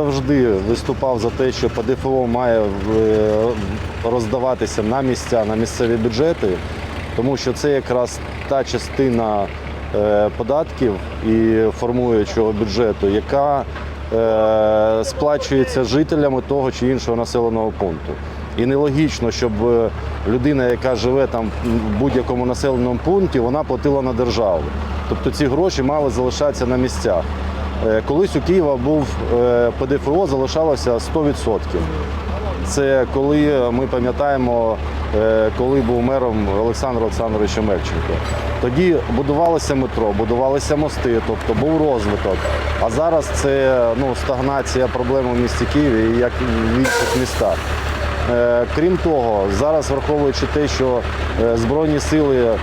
Завжди виступав за те, що ПДФО має е, роздаватися на місця, на місцеві бюджети, тому що це якраз та частина е, податків і формуючого бюджету, яка е, сплачується жителями того чи іншого населеного пункту. І нелогічно, щоб людина, яка живе там в будь-якому населеному пункті, вона платила на державу. Тобто ці гроші мали залишатися на місцях. Е, Колись у Києва був е, ПДФО, залишалося 100%. Це коли ми пам'ятаємо, е, коли був мером Олександр Олександрович Мельченко. Тоді будувалося метро, будувалися мости, тобто був розвиток. А зараз це ну, стагнація проблем у місті Києві, як в інших містах. Крім того, зараз враховуючи те, що Збройні сили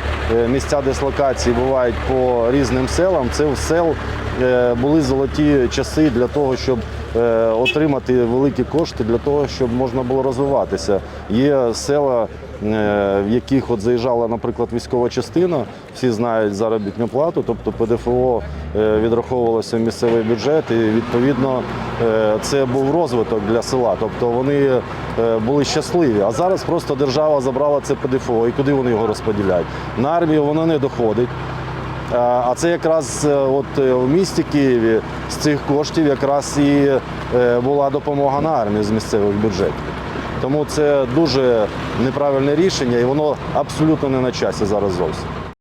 місця дислокації бувають по різним селам, це в сел були золоті часи для того, щоб е, отримати великі кошти для того, щоб можна було розвиватися. Є села, е, в яких от заїжджала, наприклад, військова частина, всі знають заробітну плату, тобто ПДФО е, відраховувалося в місцевий бюджет, і відповідно е, це був розвиток для села. Тобто вони е, були щасливі. А зараз просто держава забрала це ПДФО і куди вони його розподіляють? На армію воно не доходить. А а це якраз е, от е, в місті Києві з цих коштів якраз і е, була допомога на армію з місцевих бюджетів. Тому це дуже неправильне рішення і воно абсолютно не на часі зараз зовсім.